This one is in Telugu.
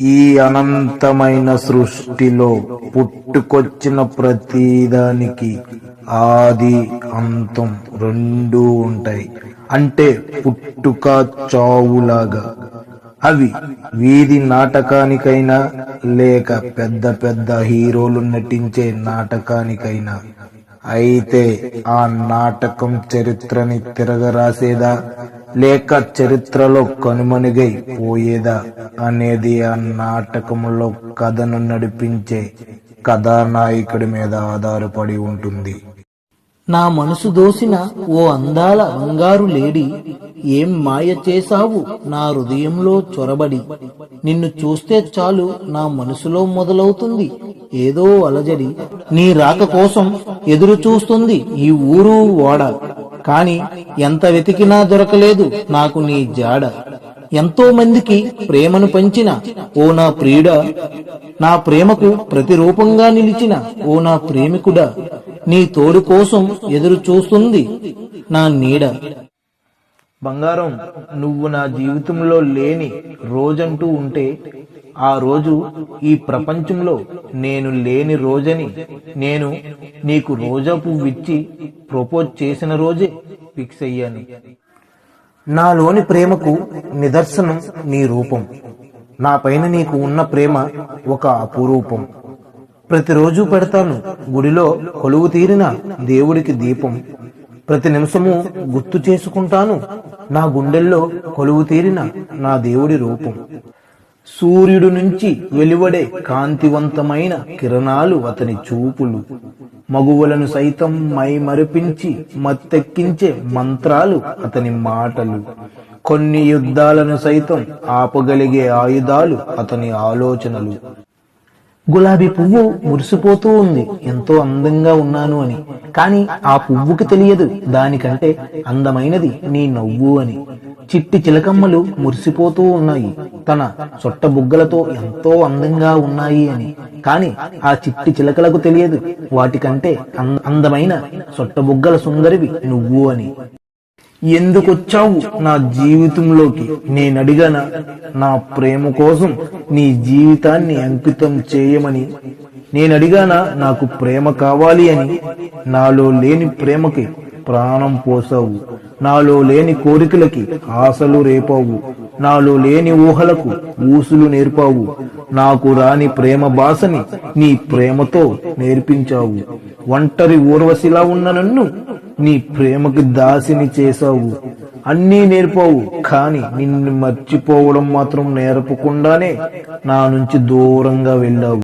ఈ అనంతమైన సృష్టిలో పుట్టుకొచ్చిన ప్రతిదానికి ఆది అంతం రెండూ ఉంటాయి. అంటే పుట్టుక చావులాగా. అవి వీధి నాటకానికైనా లేక పెద్ద పెద్ద హీరోలు నటించే నాటకానికైనా. అయితే ఆ నాటకం చరిత్రని తిరగరాసేదా? లేక చరిత్రలో కనుమనుగై పోయేదా అనేది ఆ నాటకంలో కథను నడిపించే కథానాయకుడి మీద ఆధారపడి ఉంటుంది. నా మనసు దోసిన ఓ అందాల బంగారు లేడి ఏం మాయ చేశావు నా హృదయంలో చొరబడి. నిన్ను చూస్తే చాలు నా మనసులో మొదలవుతుంది ఏదో అలజడి. నీ రాక కోసం ఎదురు చూస్తుంది ఈ ఊరు ఓడ కాని ఎంత వెతికినా దొరకలేదు నాకు నీ జాడ. ఎంతో మందికి ప్రేమను పంచిన ఓ నా ప్రియుడా నా ప్రేమకు ప్రతిరూపంగా నిలిచిన ఓ నా ప్రేమికుడా నీ తోడు కోసం ఎదురు చూస్తుంది నా నీడ. బంగారం నువ్వు నా జీవితంలో లేని రోజంటూ ఉంటే ఆ రోజు ఈ ప్రపంచంలో నేను లేని రోజని నేను నీకు రోజా పువ్విచ్చి ప్రపోజ్ చేసిన రోజే ఫిక్స్ అయ్యాను. నాలోని ప్రేమకు నిదర్శనం నీ రూపం. నా పైన నీకు ఉన్న ప్రేమ ఒక అపురూపం. ప్రతిరోజు పెడతాను గుడిలో కొలువు తీరిన దేవుడికి దీపం. ప్రతి నిమిషము గుర్తు చేసుకుంటాను నా గుండెల్లో కొలువు తీరిన నా దేవుడి రూపం. సూర్యుడు నుంచి వెలువడే కాంతివంతమైన కిరణాలు అతని చూపులు. మగువలను సైతం మైమరిపించి మత్తెక్కించే మంత్రాలు అతని మాటలు. కొన్ని యుద్ధాలను సైతం ఆపగలిగే ఆయుధాలు అతని ఆలోచనలు. గులాబీ పువ్వు మురిసిపోతూ ఉంది. ఎంతో అందంగా ఉన్నాను అని. కాని ఆ పువ్వుకి తెలియదు. దానికంటే అందమైనది నీ నవ్వు అని. చిట్టి చిలకమ్మలు మురిసిపోతూ ఉన్నాయి. తన సొట్ట బుగ్గలతో ఎంతో అందంగా ఉన్నాయి అని. కాని ఆ చిట్టి చిలకలకు తెలియదు. వాటికంటే అంద- అందమైన సొట్ట బుగ్గల సుందరివి నువ్వు అని. ఎందుకొచ్చావు నా జీవితంలోకి? నేనడిగాన? నా ప్రేమ కోసం నీ జీవితాన్ని అంకితం చేయమని. నేనడిగానా? నాకు ప్రేమ కావాలి అని. నాలో లేని ప్రేమకి ప్రాణం పోసావు. నాలో లేని కోరికలకి ఆశలు రేపావు. నాలో లేని ఊహలకు ఊసులు నేర్పావు. నాకు రాని ప్రేమ భాషని నీ ప్రేమతో నేర్పించావు. ఒంటరి ఊర్వశిలా ఉన్న నన్ను నీ ప్రేమకి దాసిని చేశావు. అన్నీ నేర్పావు కాని నిన్ను మర్చిపోవడం మాత్రం నేర్పకుండానే నా నుంచి దూరంగా వెళ్ళావు.